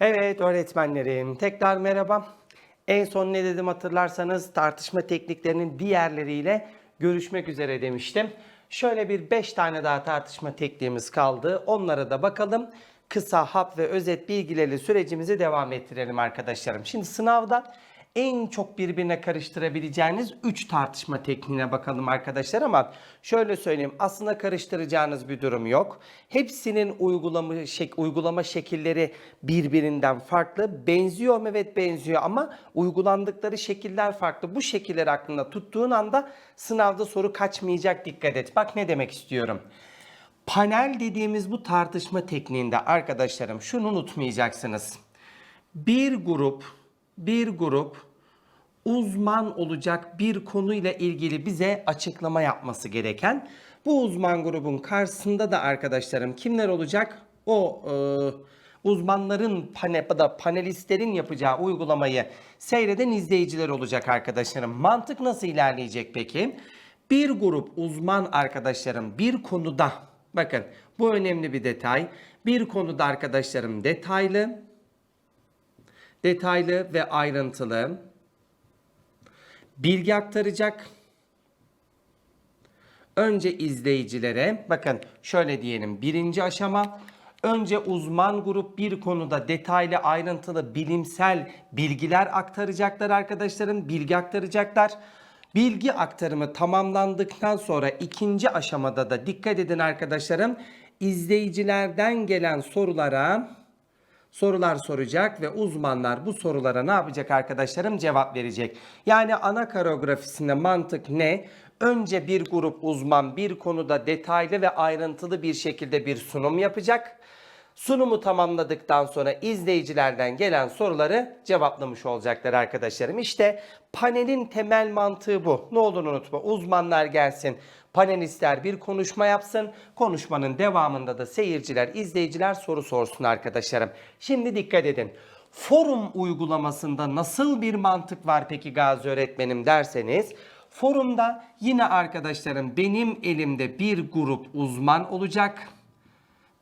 Evet öğretmenlerim tekrar merhaba. En son ne dedim hatırlarsanız tartışma tekniklerinin diğerleriyle görüşmek üzere demiştim. Şöyle bir 5 tane daha tartışma tekniğimiz kaldı. Onlara da bakalım. Kısa, hap ve özet bilgilerle sürecimizi devam ettirelim arkadaşlarım. Şimdi sınavda en çok birbirine karıştırabileceğiniz 3 tartışma tekniğine bakalım arkadaşlar ama şöyle söyleyeyim aslında karıştıracağınız bir durum yok. Hepsinin uygulama, şek- uygulama şekilleri birbirinden farklı. Benziyor mu? Evet benziyor ama uygulandıkları şekiller farklı. Bu şekilleri aklında tuttuğun anda sınavda soru kaçmayacak dikkat et. Bak ne demek istiyorum. Panel dediğimiz bu tartışma tekniğinde arkadaşlarım şunu unutmayacaksınız. Bir grup, bir grup uzman olacak bir konuyla ilgili bize açıklama yapması gereken. Bu uzman grubun karşısında da arkadaşlarım kimler olacak? O e, uzmanların pane, ya da panelistlerin yapacağı uygulamayı seyreden izleyiciler olacak arkadaşlarım. Mantık nasıl ilerleyecek peki? Bir grup uzman arkadaşlarım bir konuda bakın bu önemli bir detay. Bir konuda arkadaşlarım detaylı detaylı ve ayrıntılı bilgi aktaracak. Önce izleyicilere bakın şöyle diyelim birinci aşama önce uzman grup bir konuda detaylı ayrıntılı bilimsel bilgiler aktaracaklar arkadaşlarım bilgi aktaracaklar. Bilgi aktarımı tamamlandıktan sonra ikinci aşamada da dikkat edin arkadaşlarım izleyicilerden gelen sorulara sorular soracak ve uzmanlar bu sorulara ne yapacak arkadaşlarım cevap verecek. Yani ana koreografisinde mantık ne? Önce bir grup uzman bir konuda detaylı ve ayrıntılı bir şekilde bir sunum yapacak. Sunumu tamamladıktan sonra izleyicilerden gelen soruları cevaplamış olacaklar arkadaşlarım. İşte panelin temel mantığı bu. Ne olur unutma uzmanlar gelsin, panelistler bir konuşma yapsın. Konuşmanın devamında da seyirciler, izleyiciler soru sorsun arkadaşlarım. Şimdi dikkat edin. Forum uygulamasında nasıl bir mantık var peki Gazi öğretmenim derseniz forumda yine arkadaşlarım benim elimde bir grup uzman olacak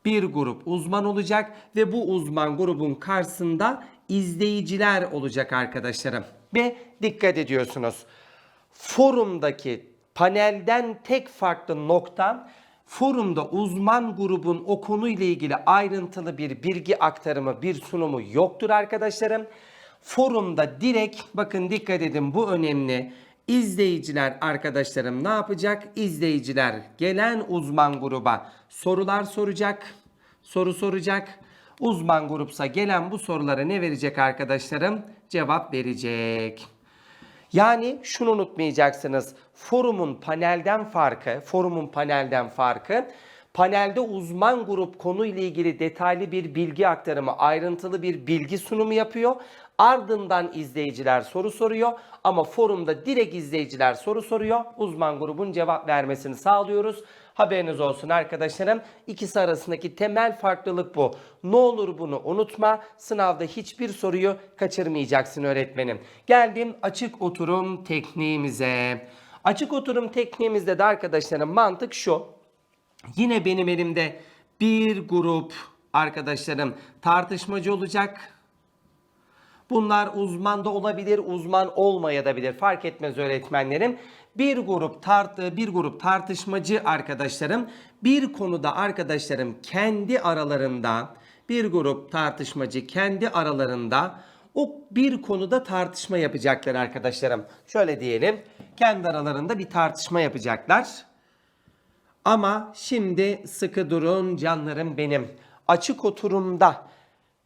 bir grup uzman olacak ve bu uzman grubun karşısında izleyiciler olacak arkadaşlarım. Ve dikkat ediyorsunuz. Forumdaki panelden tek farklı noktam forumda uzman grubun o konuyla ilgili ayrıntılı bir bilgi aktarımı, bir sunumu yoktur arkadaşlarım. Forumda direkt bakın dikkat edin bu önemli. İzleyiciler arkadaşlarım ne yapacak? İzleyiciler gelen uzman gruba sorular soracak. Soru soracak. Uzman grupsa gelen bu sorulara ne verecek arkadaşlarım? Cevap verecek. Yani şunu unutmayacaksınız. Forumun panelden farkı, forumun panelden farkı panelde uzman grup konuyla ilgili detaylı bir bilgi aktarımı, ayrıntılı bir bilgi sunumu yapıyor. Ardından izleyiciler soru soruyor ama forumda direkt izleyiciler soru soruyor. Uzman grubun cevap vermesini sağlıyoruz. Haberiniz olsun arkadaşlarım. İkisi arasındaki temel farklılık bu. Ne olur bunu unutma. Sınavda hiçbir soruyu kaçırmayacaksın öğretmenim. Geldim açık oturum tekniğimize. Açık oturum tekniğimizde de arkadaşlarım mantık şu. Yine benim elimde bir grup arkadaşlarım tartışmacı olacak. Bunlar uzman da olabilir, uzman olmayabilir. Fark etmez öğretmenlerim. Bir grup tart bir grup tartışmacı arkadaşlarım bir konuda arkadaşlarım kendi aralarında bir grup tartışmacı kendi aralarında o bir konuda tartışma yapacaklar arkadaşlarım. Şöyle diyelim. Kendi aralarında bir tartışma yapacaklar. Ama şimdi sıkı durun canlarım benim. Açık oturumda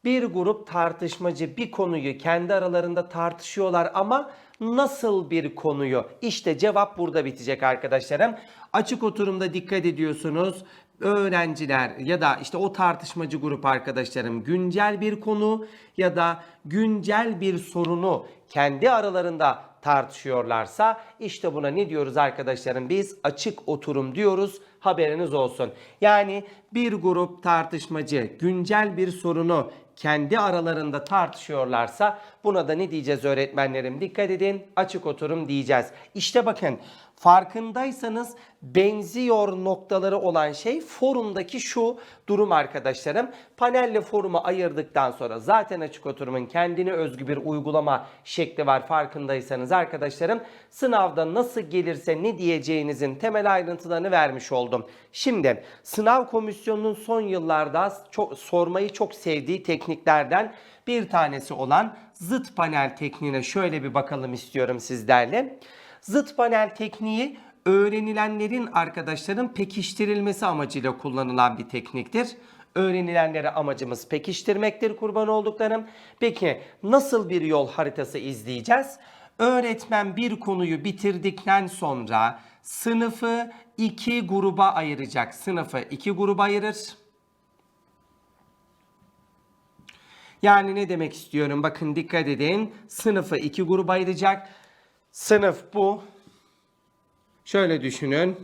bir grup tartışmacı bir konuyu kendi aralarında tartışıyorlar ama nasıl bir konuyu? İşte cevap burada bitecek arkadaşlarım. Açık oturumda dikkat ediyorsunuz. Öğrenciler ya da işte o tartışmacı grup arkadaşlarım güncel bir konu ya da güncel bir sorunu kendi aralarında tartışıyorlarsa işte buna ne diyoruz arkadaşlarım biz açık oturum diyoruz haberiniz olsun. Yani bir grup tartışmacı güncel bir sorunu kendi aralarında tartışıyorlarsa Buna da ne diyeceğiz öğretmenlerim? Dikkat edin açık oturum diyeceğiz. İşte bakın farkındaysanız benziyor noktaları olan şey forumdaki şu durum arkadaşlarım. Panelle forumu ayırdıktan sonra zaten açık oturumun kendine özgü bir uygulama şekli var farkındaysanız arkadaşlarım. Sınavda nasıl gelirse ne diyeceğinizin temel ayrıntılarını vermiş oldum. Şimdi sınav komisyonunun son yıllarda çok, sormayı çok sevdiği tekniklerden bir tanesi olan zıt panel tekniğine şöyle bir bakalım istiyorum sizlerle. Zıt panel tekniği öğrenilenlerin arkadaşların pekiştirilmesi amacıyla kullanılan bir tekniktir. Öğrenilenleri amacımız pekiştirmektir kurban olduklarım. Peki nasıl bir yol haritası izleyeceğiz? Öğretmen bir konuyu bitirdikten sonra sınıfı iki gruba ayıracak. Sınıfı iki gruba ayırır. Yani ne demek istiyorum? Bakın dikkat edin. Sınıfı iki gruba ayıracak. Sınıf bu. Şöyle düşünün.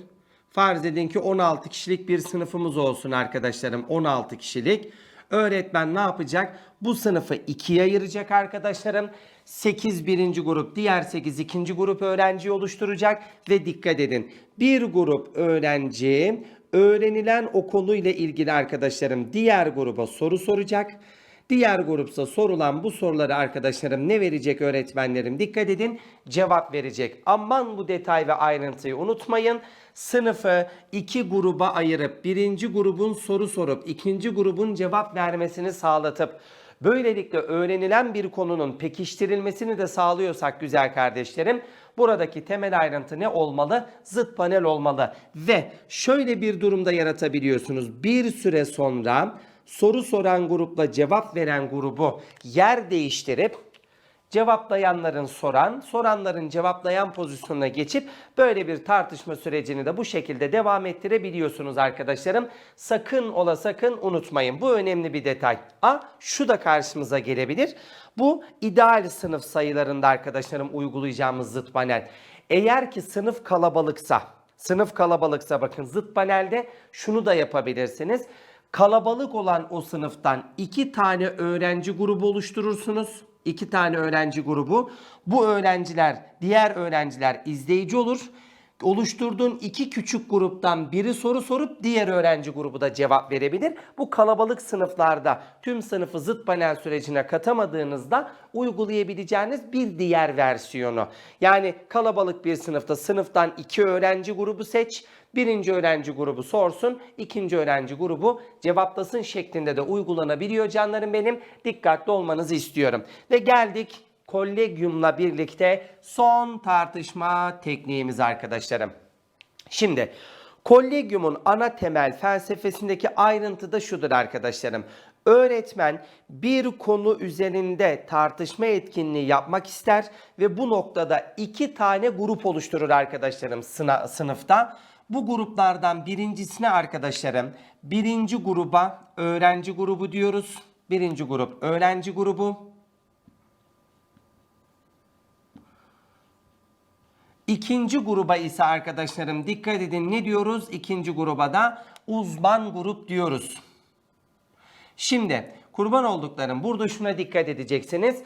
Farz edin ki 16 kişilik bir sınıfımız olsun arkadaşlarım. 16 kişilik. Öğretmen ne yapacak? Bu sınıfı ikiye ayıracak arkadaşlarım. 8 birinci grup, diğer 8 ikinci grup öğrenci oluşturacak. Ve dikkat edin. Bir grup öğrenci öğrenilen o konuyla ilgili arkadaşlarım diğer gruba soru soracak. Diğer grupsa sorulan bu soruları arkadaşlarım ne verecek öğretmenlerim? Dikkat edin cevap verecek. Aman bu detay ve ayrıntıyı unutmayın. Sınıfı iki gruba ayırıp birinci grubun soru sorup ikinci grubun cevap vermesini sağlatıp böylelikle öğrenilen bir konunun pekiştirilmesini de sağlıyorsak güzel kardeşlerim buradaki temel ayrıntı ne olmalı? Zıt panel olmalı ve şöyle bir durumda yaratabiliyorsunuz. Bir süre sonra soru soran grupla cevap veren grubu yer değiştirip cevaplayanların soran, soranların cevaplayan pozisyonuna geçip böyle bir tartışma sürecini de bu şekilde devam ettirebiliyorsunuz arkadaşlarım. Sakın ola sakın unutmayın. Bu önemli bir detay. A şu da karşımıza gelebilir. Bu ideal sınıf sayılarında arkadaşlarım uygulayacağımız zıt panel. Eğer ki sınıf kalabalıksa, sınıf kalabalıksa bakın zıt panelde şunu da yapabilirsiniz. Kalabalık olan o sınıftan iki tane öğrenci grubu oluşturursunuz. İki tane öğrenci grubu. Bu öğrenciler, diğer öğrenciler izleyici olur. Oluşturduğun iki küçük gruptan biri soru sorup diğer öğrenci grubu da cevap verebilir. Bu kalabalık sınıflarda tüm sınıfı zıt panel sürecine katamadığınızda uygulayabileceğiniz bir diğer versiyonu. Yani kalabalık bir sınıfta sınıftan iki öğrenci grubu seç. Birinci öğrenci grubu sorsun, ikinci öğrenci grubu cevaplasın şeklinde de uygulanabiliyor canlarım benim. Dikkatli olmanızı istiyorum. Ve geldik kolegyumla birlikte son tartışma tekniğimiz arkadaşlarım. Şimdi Kollegiumun ana temel felsefesindeki ayrıntı da şudur arkadaşlarım. Öğretmen bir konu üzerinde tartışma etkinliği yapmak ister ve bu noktada iki tane grup oluşturur arkadaşlarım sına- sınıfta. Bu gruplardan birincisine arkadaşlarım birinci gruba öğrenci grubu diyoruz. Birinci grup öğrenci grubu. İkinci gruba ise arkadaşlarım dikkat edin ne diyoruz? İkinci gruba da uzman grup diyoruz. Şimdi kurban olduklarım burada şuna dikkat edeceksiniz.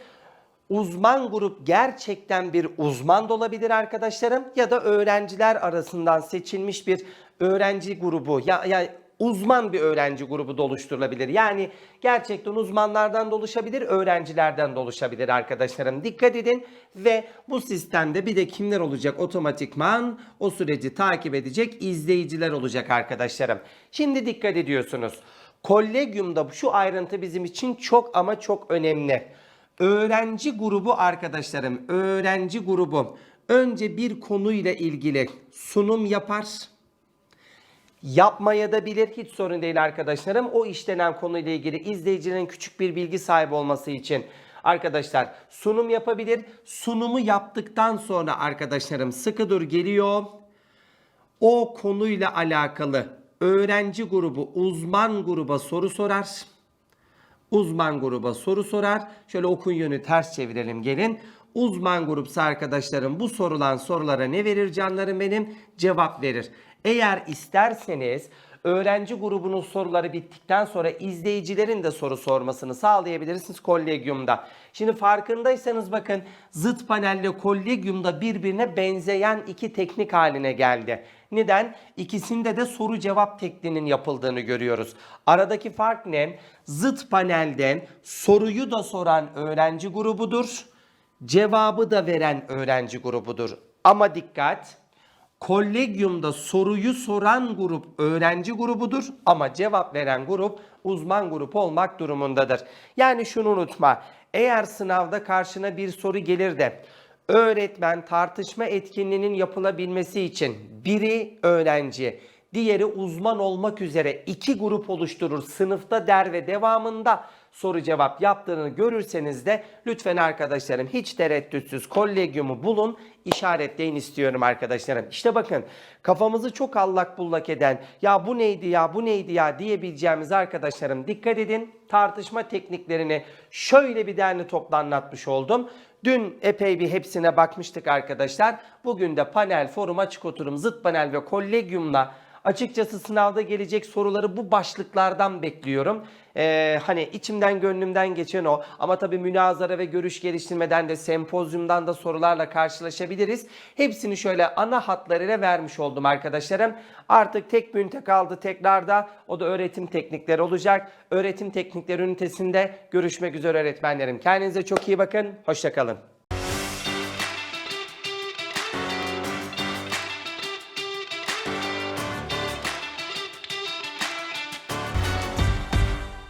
Uzman grup gerçekten bir uzman da olabilir arkadaşlarım ya da öğrenciler arasından seçilmiş bir öğrenci grubu ya, ya uzman bir öğrenci grubu da oluşturulabilir. Yani gerçekten uzmanlardan da oluşabilir, öğrencilerden de oluşabilir arkadaşlarım. Dikkat edin ve bu sistemde bir de kimler olacak otomatikman o süreci takip edecek izleyiciler olacak arkadaşlarım. Şimdi dikkat ediyorsunuz. Kollegiumda şu ayrıntı bizim için çok ama çok önemli. Öğrenci grubu arkadaşlarım, öğrenci grubu önce bir konuyla ilgili sunum yapar yapmaya da bilir. Hiç sorun değil arkadaşlarım. O işlenen konuyla ilgili izleyicinin küçük bir bilgi sahibi olması için arkadaşlar sunum yapabilir. Sunumu yaptıktan sonra arkadaşlarım sıkı dur geliyor. O konuyla alakalı öğrenci grubu uzman gruba soru sorar. Uzman gruba soru sorar. Şöyle okun yönü ters çevirelim gelin. Uzman grupsa arkadaşlarım bu sorulan sorulara ne verir canlarım benim? Cevap verir. Eğer isterseniz öğrenci grubunun soruları bittikten sonra izleyicilerin de soru sormasını sağlayabilirsiniz kolegyumda. Şimdi farkındaysanız bakın zıt panelle kollegiumda birbirine benzeyen iki teknik haline geldi. Neden? İkisinde de soru cevap tekniğinin yapıldığını görüyoruz. Aradaki fark ne? Zıt panelden soruyu da soran öğrenci grubudur. Cevabı da veren öğrenci grubudur. Ama dikkat! Kollegiumda soruyu soran grup öğrenci grubudur ama cevap veren grup uzman grup olmak durumundadır. Yani şunu unutma. Eğer sınavda karşına bir soru gelir de öğretmen tartışma etkinliğinin yapılabilmesi için biri öğrenci, diğeri uzman olmak üzere iki grup oluşturur sınıfta der ve devamında soru cevap yaptığını görürseniz de lütfen arkadaşlarım hiç tereddütsüz kollegiumu bulun işaretleyin istiyorum arkadaşlarım. İşte bakın kafamızı çok allak bullak eden ya bu neydi ya bu neydi ya diyebileceğimiz arkadaşlarım dikkat edin tartışma tekniklerini şöyle bir derli toplu anlatmış oldum. Dün epey bir hepsine bakmıştık arkadaşlar. Bugün de panel, forum, açık oturum, zıt panel ve kollegiumla Açıkçası sınavda gelecek soruları bu başlıklardan bekliyorum. Ee, hani içimden gönlümden geçen o. Ama tabii münazara ve görüş geliştirmeden de sempozyumdan da sorularla karşılaşabiliriz. Hepsini şöyle ana hatlarıyla vermiş oldum arkadaşlarım. Artık tek bir ünite kaldı tekrarda. O da öğretim teknikleri olacak. Öğretim teknikleri ünitesinde görüşmek üzere öğretmenlerim. Kendinize çok iyi bakın. Hoşçakalın.